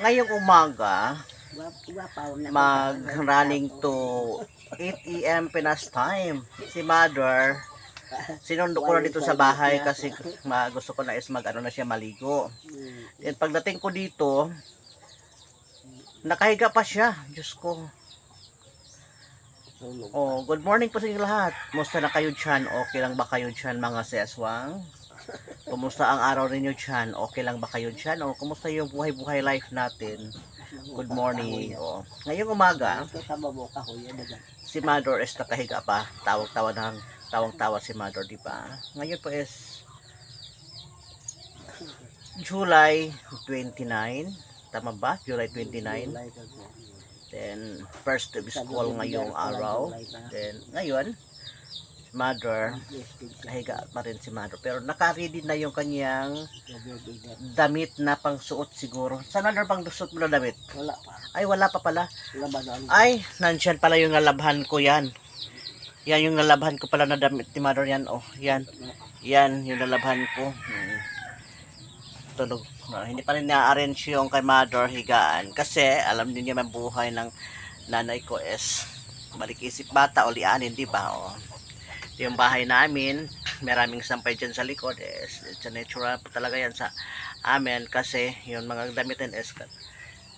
ngayong umaga, mag-running to 8 a.m. Pinas time. Si Mother, sinundo ko na dito sa bahay kasi gusto ko na is mag ano na siya maligo. And pagdating ko dito, nakahiga pa siya. Diyos ko. Oh, good morning po sa inyo lahat. Musta na kayo dyan? Okay lang ba kayo dyan mga seswang? Kumusta ang araw ninyo dyan? Okay lang ba kayo dyan? O kumusta yung buhay-buhay life natin? Good morning. Oh. Ngayong umaga, si Mother is nakahiga pa. Tawag-tawa ng tawang-tawa si Mother, di ba? Ngayon po is July 29. Tama ba? July 29. July ka po. Then, first of school ngayong araw. Then, ngayon, Mother, kahiga pa rin si Mother. Pero naka-ready na yung kanyang damit na pangsuot siguro. Saan Mother pang suot mo na damit? Wala pa. Ay, wala pa pala. Ay, nandyan pala yung nalabhan ko yan. Yan yung nalabhan ko pala na damit ni Mother yan. Oh, yan. Yan, yung nalabhan ko. Hmm. Tulog. No, hindi pa rin na-arrange yung kay Mother higaan. Kasi, alam din niya man buhay ng nanay ko is malikisip bata o lianin, di ba? Oh. Yung bahay namin. Maraming sampay dyan sa likod. Is, it's a natural talaga yan sa amin. Kasi, yung mga damitin is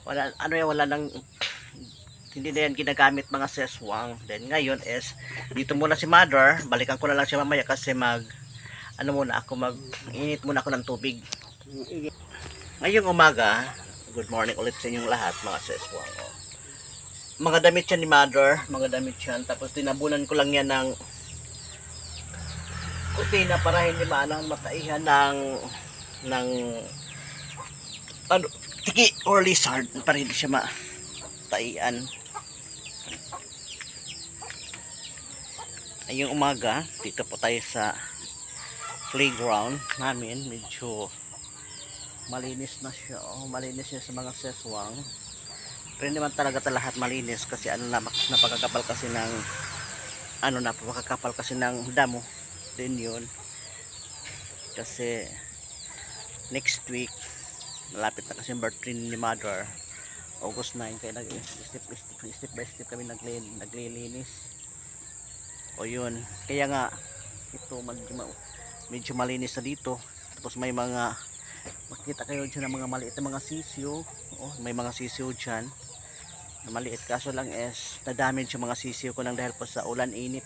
wala, ano yan, wala nang hindi na yan ginagamit mga seswang. Then ngayon is, dito muna si mother, balikan ko na lang siya mamaya kasi mag, ano muna ako, mag, init muna ako ng tubig. Ngayong umaga, good morning ulit sa inyong lahat mga seswang. Mga damit yan ni mother, mga damit yan. Tapos tinabunan ko lang yan ng kutina para hindi maanang mataihan ng ng ano, tiki or lizard para hindi siya mataian. Ngayong umaga, dito po tayo sa playground namin. Medyo malinis na siya. Oh, malinis siya sa mga seswang. Pero hindi man talaga ta lahat malinis kasi ano na napakakapal kasi ng ano napakakapal kasi ng damo din yun. Kasi next week malapit na kasi yung birthday ni mother. August 9 kaya nag step, step, step by step kami nagle, naglilinis. O yun kaya nga ito medyo, ma- medyo malinis na dito. Tapos may mga makita kayo dyan ng mga maliit na mga sisiyo. Oh, may mga sisiyo dyan. Na maliit. Kaso lang is na-damage yung mga sisiyo ko nang dahil po sa ulan init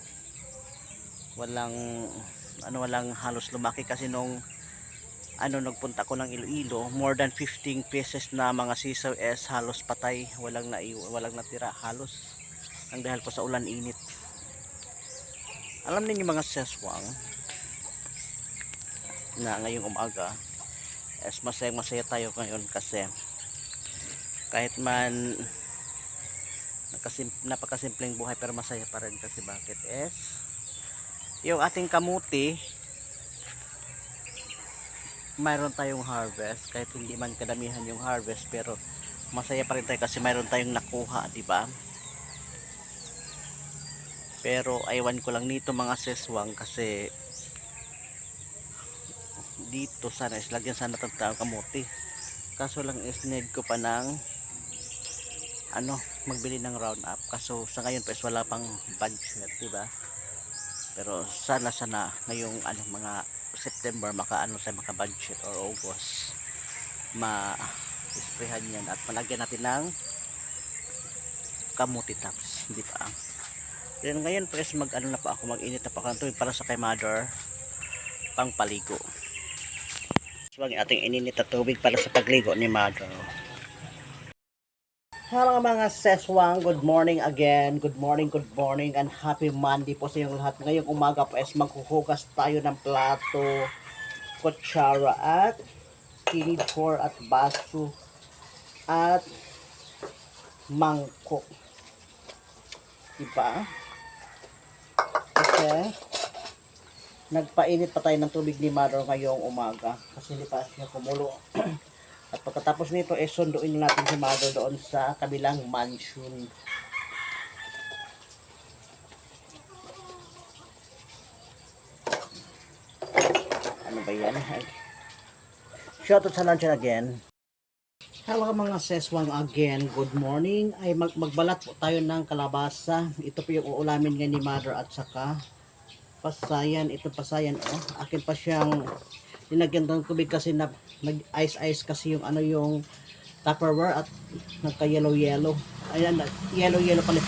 walang ano walang halos lumaki kasi nung ano nagpunta ko ng Iloilo more than 15 pieces na mga sisaw is halos patay. Walang na walang natira halos. Ang dahil po sa ulan init. Alam niyo mga seswang na ngayong umaga is masaya masaya tayo ngayon kasi kahit man nakasim, napakasimpleng buhay pero masaya pa rin kasi bakit is yung ating kamuti mayroon tayong harvest. Kahit hindi man kadamihan yung harvest pero masaya pa rin tayo kasi mayroon tayong nakuha di ba? Pero aywan ko lang nito mga seswang kasi dito sana is lagyan sana ng taong kamuti. Kaso lang is need ko pa ng ano magbili ng round up. Kaso sa ngayon pa is wala pang budget di ba pero sana sana ngayong ano mga September maka ano sa maka budget or August ma isprehan yan at malagyan natin ng kamuti tops di ba? Then ngayon press mag ano na pa ako mag init na pa ako para sa kay mother pang paligo so ang ating ininit na tubig para sa pagligo ni mother Hello mga seswang, good morning again. Good morning, good morning and happy Monday po sa inyong lahat. Ngayong umaga po is maghuhugas tayo ng plato, kutsara at kinidor at baso at mangkok. Diba? Kasi nagpainit pa tayo ng tubig ni Mother ngayong umaga kasi hindi pa siya kumulo. At pagkatapos nito, eh, sunduin natin si Mother doon sa kabilang mansion. Ano ba yan? Shoutout sa luncheon again. Hello mga seswang again. Good morning. Ay mag magbalat po tayo ng kalabasa. Ito po yung uulamin nga ni mother at saka pasayan. Ito pasayan oh. Akin pa siyang linagyan ng tubig kasi na nag ice ice kasi yung ano yung tupperware at nagka yellow yellow. Ayan, yellow yellow pala.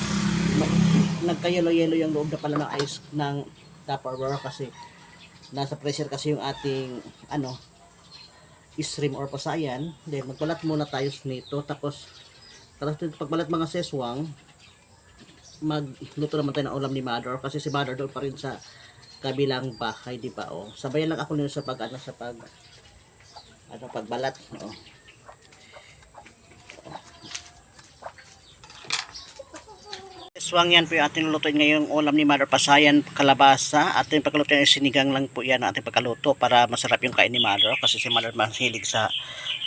Nagka yellow yellow yung loob na pala ng ice ng tupperware kasi nasa pressure kasi yung ating ano stream or pasayan. Then, magbalat muna tayo nito. Tapos, tapos pagbalat mga seswang, magluto naman tayo ng ulam ni Mother. Kasi si Mother doon pa rin sa kabilang bahay, di ba? Oh. Sabayan lang ako nito sa pag, ano, sa pag, ano, pagbalat. Oh. Seswang yan po yung ating lutuin ngayong ulam ni Mother Pasayan, kalabasa. Ating pagkaluto yung sinigang lang po yan ating pagkaluto para masarap yung kain ni Mother. Kasi si Mother mahilig sa,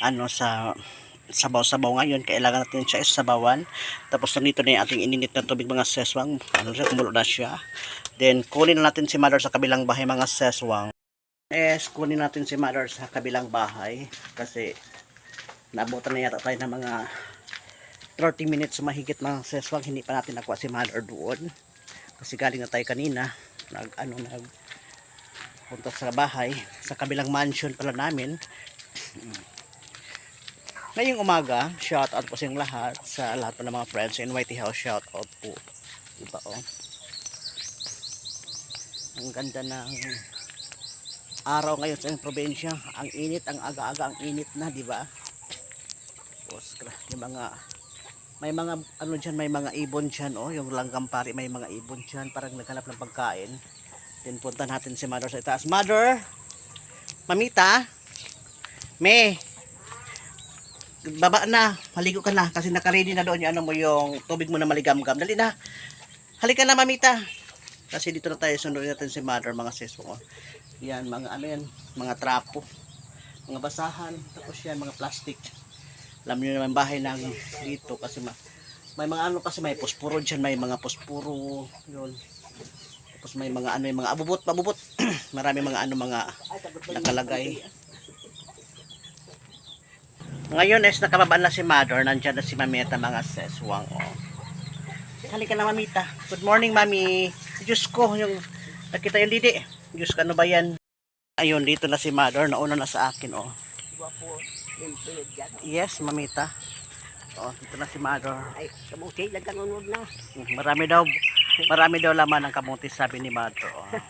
ano, sa sabaw-sabaw ngayon. Kailangan natin siya isabawan. Tapos nandito na yung ating ininit na tubig mga seswang. Ano siya, kumulo na siya. Then, kunin na natin si Mother sa kabilang bahay mga seswang. Yes, kunin natin si Mother sa kabilang bahay. Kasi, naabutan na yata tayo ng mga 30 minutes mahigit mga seswang hindi pa natin nakuha si mother doon kasi galing na tayo kanina nag ano nag punta sa bahay sa kabilang mansion pala namin ngayong umaga shout out po sa lahat sa lahat po ng mga friends in Whitey House. Shout out po. Diba oh? Ang ganda ng araw ngayon sa probinsya. Ang init ang aga-aga ang init na diba? Tapos gra- yung mga may mga ano diyan may mga ibon diyan oh. Yung langgam pari may mga ibon diyan parang naghanap ng pagkain. Then punta natin si mother sa itaas. Mother! Mamita! Me baba na. Maligo ka na. Kasi nakaready na doon yung ano mo yung tubig mo na maligam-gam. Dali na. Halika na mamita. Kasi dito na tayo. Sunod natin si mother mga sis. Oh. yan mga ano yan? Mga trapo. Mga basahan. Tapos yan mga plastic. Alam niyo naman bahay lang dito kasi ma may mga ano kasi may pospuro diyan may mga pospuro yun. Tapos may mga ano yung mga abubot abubot marami mga ano mga nakalagay ngayon is nakababa na si mother nandyan na si mamita mga seswang oh. halika na mamita good morning mami Diyos ko yung nakita yung didi Diyos ko ano ba yan ayun dito na si mother nauna na sa akin oh. Yes, mamita. Oh, dito na si Mother. Ay, kabuti, nagkanunod na. Mm, Marami daw, marami daw laman ng kamuti sabi ni Mother. Oh. Huwag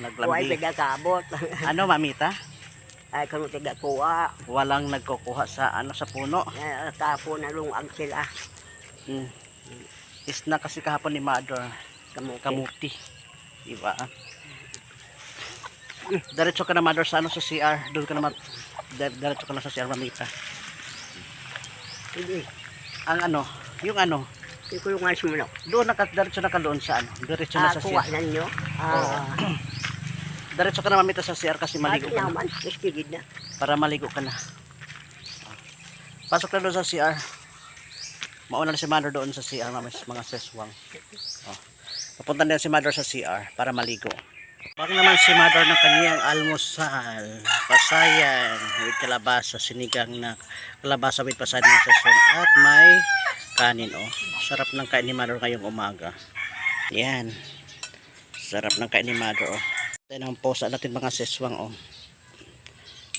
Naglambi. nagkakabot. Ano mamita? Ay, kanu kuha. Walang nagkukuha sa ano sa puno. Ay, Kapo na lungag sila. Mm. Isna kasi kahapon ni Mother. Kamuti. Kamuti. Diba? Diretso ka na Mother sa ano sa CR. Doon ka na diretso ka na sa CR mamita. Hindi. Ang ano, yung ano, Ikulungan si Manok. doon naka diretso na ka doon sa ano. Diretso na Ah, sa kuha CR. na nyo. Ah, Diretso ka na mamita sa CR kasi maligo ka na. para maligo ka na. Pasok na doon sa CR. Mauna na si Mother doon sa CR mga, seswang. Oh. Papunta na si Mother sa CR para maligo. Bak naman si Mother ng kanyang almusal. Pasayan with kalabasa, sinigang na kalabasa with pasayan ng seswang at may kanin oh. Sarap ng kain ni Mother ngayong umaga. Yan. Sarap ng kain ni Mother oh. Ito ang posa natin mga seswang oh.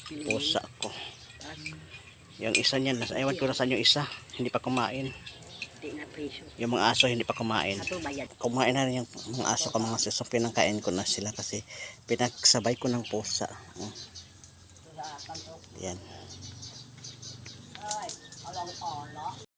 Pusa ko yung isa niyan nasa ewan ko na saan yung isa. Hindi pa kumain. Yung mga aso hindi pa kumain. Kumain na rin yung mga aso ko mga sesong pinangkain ko na sila kasi pinagsabay ko ng pusa oh. yan